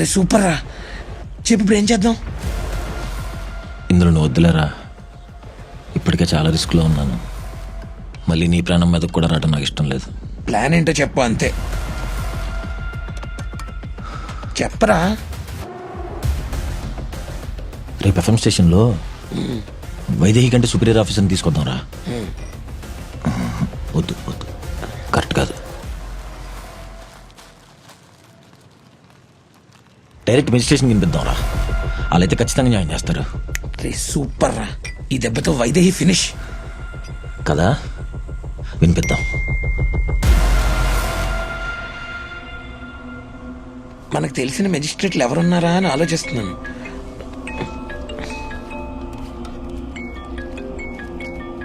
అరే సూపర్ రా. చెప్పి ఇప్పుడు ఏం చేద్దాం? ఇందులో నువ్వు వద్దులేరా. ఇప్పటికే చాలా రిస్క్లో ఉన్నాను. మళ్ళీ నీ ప్రాణం మీదకు కూడా రావడం నాకు ఇష్టం లేదు. ప్లాన్ ఏంటో చెప్పు అంతే. చెప్పరా? రేపు ఎఫ్ఎం స్టేషన్లో వైదేహి కంటే సుపీరియర్ ఆఫీసర్ని తీసుకొద్దాం రా వద్దు. డైరెక్ట్ మెజిస్ట్రేషన్ వినిపిద్దాం రా వాళ్ళైతే ఖచ్చితంగా న్యాయం చేస్తారు. రే సూపర్ రా. ఈ దెబ్బతో వైదేహి ఫినిష్. కదా? వినిపిద్దాం. మనకు తెలిసిన మెజిస్ట్రేట్లు ఎవరున్నారా అని ఆలోచిస్తున్నాను.